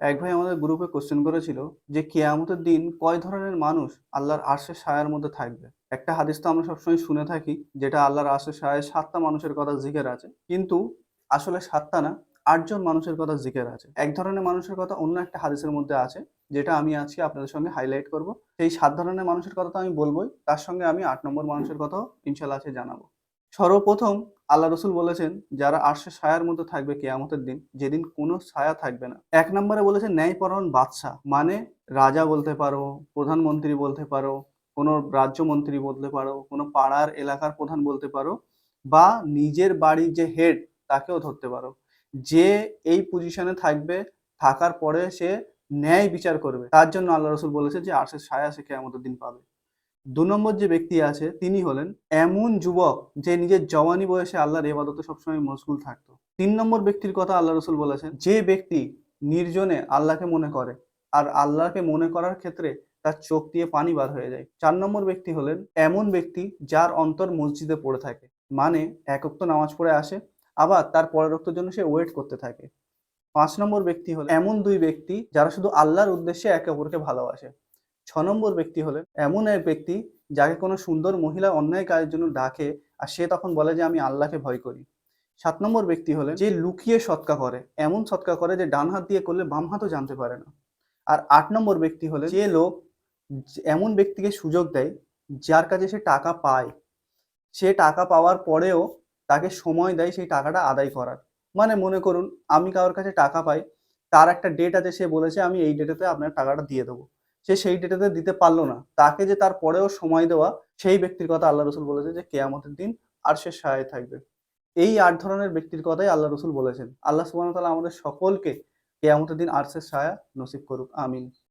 এক ভাই আমাদের গ্রুপে কোশ্চেন করেছিল যে কেয়ামতের দিন কয় ধরনের মানুষ আল্লাহর আরশের ছায়ার মধ্যে থাকবে? একটা হাদিস তো আমরা সবসময় শুনে থাকি যেটা আল্লাহর আরশের ছায়ায় সাতটা মানুষের কথা জিকের আছে। কিন্তু আসলে সাতটা না, আটজন মানুষের কথা জিকের আছে। এক ধরনের মানুষের কথা অন্য একটা হাদিসের মধ্যে আছে যেটা আমি আজকে আপনাদের সঙ্গে হাইলাইট করব। সেই সাত ধরনের মানুষের কথা তো আমি বলবোই, তার সঙ্গে আমি আট নম্বর মানুষের কথাও ইনশাল্লাহ আছে জানাব। সর্বপ্রথম আল্লাহ রসুল বলেছেন, যারা আরশে ছায়ার মধ্যে থাকবে কেয়ামতের দিন, যেদিন কোনো ছায়া থাকবে না। এক নম্বরে বলেছেন, ন্যায়পরায়ণ বাদশাহ। মানে রাজা বলতে পারো, প্রধানমন্ত্রী বলতে পারো, কোনো রাজ্যমন্ত্রী বলতে পারো, কোনো পাড়ার এলাকার প্রধান বলতে পারো, বা নিজের বাড়ির যে হেড, তাকেও ধরতে পারো। যে এই পজিশনে থাকবে, থাকার পরে সে ন্যায় বিচার করবে। তার জন্য আল্লাহ রসুল বলেছে যে আরশের ছায়া সে কেয়ামতের দিন পাবে। দু নম্বর যে ব্যক্তি আছে, তিনি হলেন এমন যুবক যে নিজের জওয়ানি বয়সে আল্লাহর এবাদতে সবসময় মশগুল থাকতো। তিন নম্বর ব্যক্তির কথা আল্লাহ রসুল বলেছেন, যে ব্যক্তি নির্জনে আল্লাহকে মনে করে আর আল্লাহকে মনে করার ক্ষেত্রে তার চোখ দিয়ে পানি বার হয়ে যায়। চার নম্বর ব্যক্তি হলেন এমন ব্যক্তি যার অন্তর মসজিদে পড়ে থাকে মানে একক্ত নামাজ পড়ে আসে, আবার তার পরের রক্তের জন্য সে ওয়েট করতে থাকে। পাঁচ নম্বর ব্যক্তি হলেন এমন দুই ব্যক্তি যারা শুধু আল্লাহর উদ্দেশ্যে একে অপরকে ভালোবাসে। ছ নম্বর ব্যক্তি হলেন। এমন এক ব্যক্তি যাকে কোনো সুন্দর মহিলা অন্যায় কাজের জন্য ডাকে আর সে তখন বলে যে, আমি আল্লাহকে ভয় করি। সাত নম্বর ব্যক্তি হলেন যে লুকিয়ে সৎকা করে, এমন সৎকা করে যে ডান হাত দিয়ে করলে বাম হাতও জানতে পারে না। আর আট নম্বর ব্যক্তি হলে যে লোক এমন ব্যক্তিকে সুযোগ দেয় যার কাছে সে টাকা পায়। সে টাকা পাওয়ার পরেও তাকে সময় দেয় সেই টাকাটা আদায় করার। মানে মনে করুন, আমি কারোর কাছে টাকা পাই, তার একটা ডেট আছে, সে বলেছে, আমি এই ডেটেতে আপনার টাকাটা দিয়ে দেবো। সে সেই ডেটাতে দিতে পারল না। তাকে যে তার পরেও সময় দেওয়া, সেই ব্যক্তির কথা আল্লাহ রসুল বলেছে যে, কেয়ামতের দিন আর সে সহায় থাকবে। এই আট ধরনের ব্যক্তির কথাই আল্লাহ রসুল বলেছেন। আল্লাহ সুবাহ তালা আমাদের সকলকে কেয়ামতের দিন আর্সের সায়া নসিব করুক। আমিন।